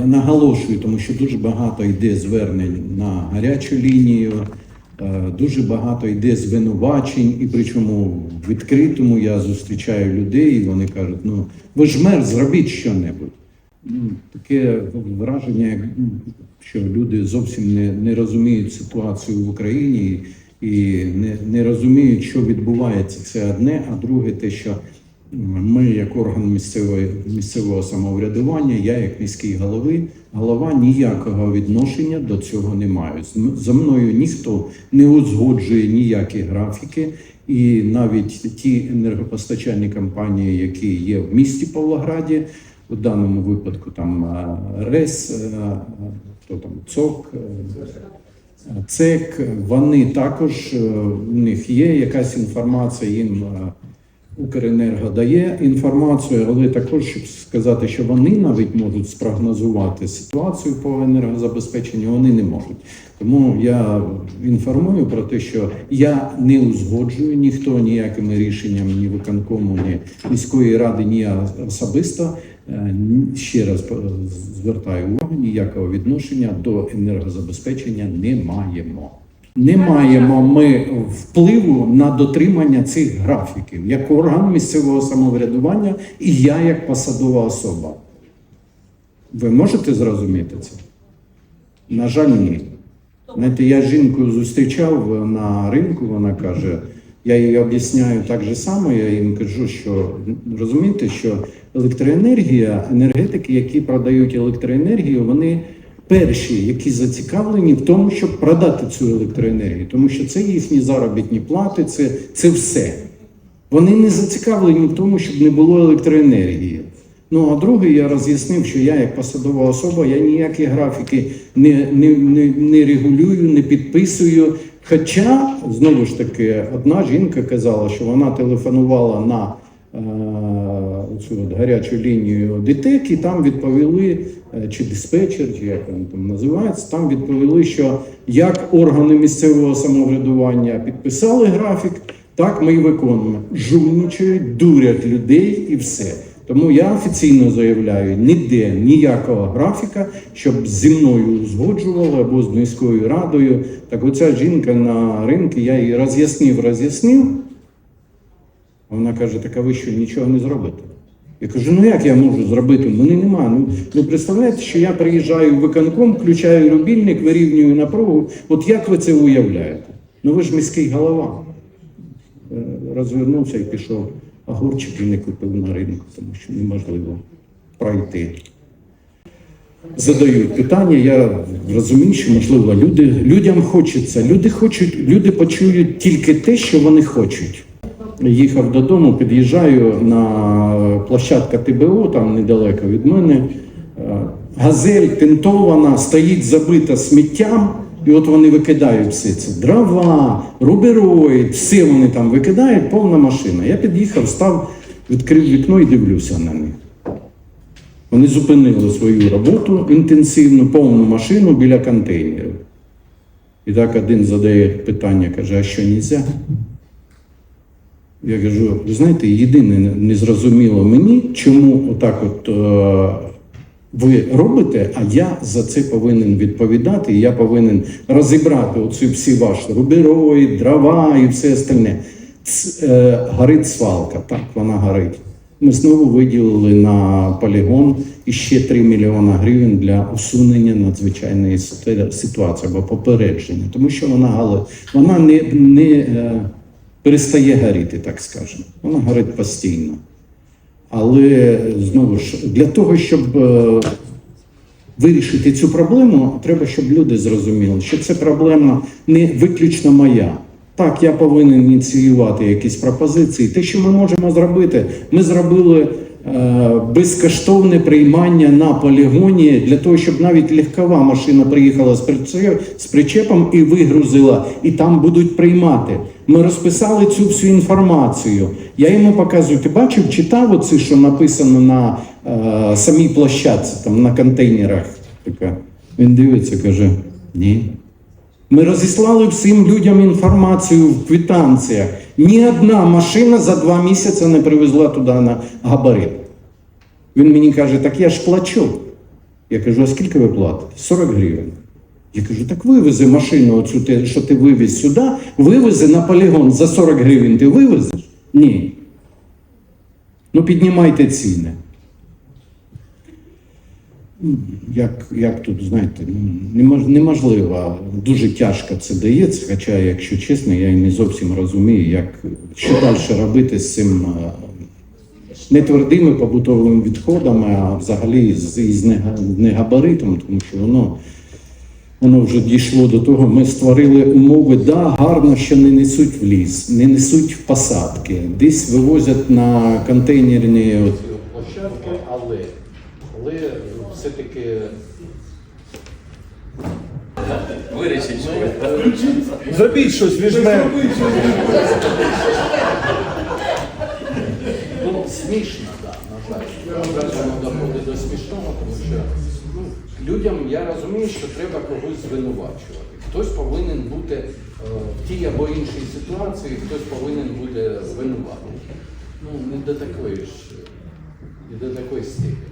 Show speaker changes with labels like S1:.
S1: Я наголошую, тому що дуже багато йде звернень на гарячу лінію, е, дуже багато йде звинувачень, і причому в відкритому я зустрічаю людей, і вони кажуть: ну ви ж мер, зробіть що-небудь. Ну, таке враження, ну, що люди зовсім не, не розуміють ситуацію в Україні і не, не розуміють, що відбувається. Це одне, а друге, те, що ми, як орган місцевої, місцевого самоврядування, я як міський голови, голова ніякого відношення до цього не маю. За мною ніхто не узгоджує ніякі графіки, і навіть ті енергопостачальні компанії, які є в місті Павлограді, у даному випадку там е, РЕС, е, хто там ЦОК. е, ЦЕК, вони також у них є якась інформація, їм Укренерго дає інформацію, але також щоб сказати, що вони навіть можуть спрогнозувати ситуацію по енергозабезпеченню, вони не можуть. Тому я інформую про те, що я не узгоджую ніхто ніякими рішеннями ні виконкому, ні міської ради, ні особисто. Е, Ще раз звертаю увагу, ніякого відношення до енергозабезпечення не маємо. Не маємо ми впливу на дотримання цих графіків як орган місцевого самоврядування і я як посадова особа. Ви можете зрозуміти це? На жаль, ні. Знаєте, я жінку зустрічав на ринку, вона каже, я їй об'ясняю так же само, я їм кажу, що розумієте, що електроенергія, енергетики, які продають електроенергію, вони перші, які зацікавлені в тому, щоб продати цю електроенергію, тому що це їхні заробітні плати, це, це все. Вони не зацікавлені в тому, щоб не було електроенергії. Ну а друге, я роз'яснив, що я як посадова особа, я ніякі графіки не, не, не, не регулюю, не підписую. Хоча, знову ж таки, одна жінка казала, що вона телефонувала на цю от гарячу лінію ДТЕК, і там відповіли, е, чи диспетчер, чи як він там називається, там відповіли, що як органи місцевого самоврядування підписали графік, так ми і виконуємо. Жульничають, дурять людей і все. Тому я офіційно заявляю, ніде ніякого графіка, щоб зі мною узгоджували або з міською радою. Так оця жінка на ринку, я їй роз'яснив, роз'яснив. Вона каже: так а ви що нічого не зробите? Я кажу, ну як я можу зробити? Мене нема. Ну, ну представляєте, що я приїжджаю в виконком, включаю рубільник, вирівнюю напругу. От як ви це уявляєте? Ну ви ж міський голова. Е, Розвернувся і пішов. Огурчики не купив на ринку, тому що неможливо пройти. Задають питання, я розумію, що можливо люди, людям хочеться. Люди хочуть, люди почують тільки те, що вони хочуть. Їхав додому, під'їжджаю на площадка ТБО, там недалеко від мене. Е, Газель тентована, стоїть забита сміттям, і от вони викидають все це. Дрова, рубероїд, все вони там викидають, повна машина. Я під'їхав, став, відкрив вікно і дивлюся на них. Вони зупинили свою роботу інтенсивну, повну машину біля контейнерів. І так один задає питання, каже, а що нельзя? Я кажу, ви знаєте, єдине не зрозуміло мені, чому отак от е, ви робите, а я за це повинен відповідати, я повинен розібрати оці всі ваші рубероїд, дрова і все остальне. Ц- е, горить свалка, так, вона горить. Ми знову виділили на полігон іще 3 мільйони гривень для усунення надзвичайної ситуації або попередження, тому що вона, вона не, не е, перестає горіти, так скажемо. Вона горить постійно. Але знову ж для того, щоб е, вирішити цю проблему, треба, щоб люди зрозуміли, що це проблема не виключно моя. Так, я повинен ініціювати якісь пропозиції. Те, що ми можемо зробити, ми зробили безкоштовне приймання на полігоні для того, щоб навіть легкова машина приїхала з, причепом і вигрузила, і там будуть приймати. Ми розписали цю всю інформацію. Я йому показую, ти бачив, читав оце, що написано на е, самій площадці, там на контейнерах. Така. Він дивиться, каже: ні. Ми розіслали всім людям інформацію в квитанціях. Ні одна машина за два місяці не привезла туди на габарит. Він мені каже, так я ж плачу. Я кажу, а скільки ви платите? 40 гривень. Я кажу, так вивези машину, оцю, що ти вивез сюди, вивези на полігон за 40 гривень ти вивезеш? Ні. Ну піднімайте ціни. М, Як, як тут, знаєте, ну, немож- неможливо, дуже тяжко це дається, хоча, якщо чесно, я і не зовсім розумію, як, що далі робити з цим е, не твердими побутовими відходами, а взагалі з, із негабаритом, тому що воно, воно вже дійшло до того, ми створили умови, да, гарно, що не несуть в ліс, не несуть в посадки, десь вивозять на контейнерні площадки, але, але все-таки
S2: Вирішить щось.
S3: Зробіть щось між.
S1: Ну, смішно, так, на жаль. Доходить до смішного, тому що ну, людям я розумію, що треба когось звинувачувати. Хтось повинен бути е, в тій або іншій ситуації, хтось повинен бути винуватий. Ну, не до такої ж, не до такої степені.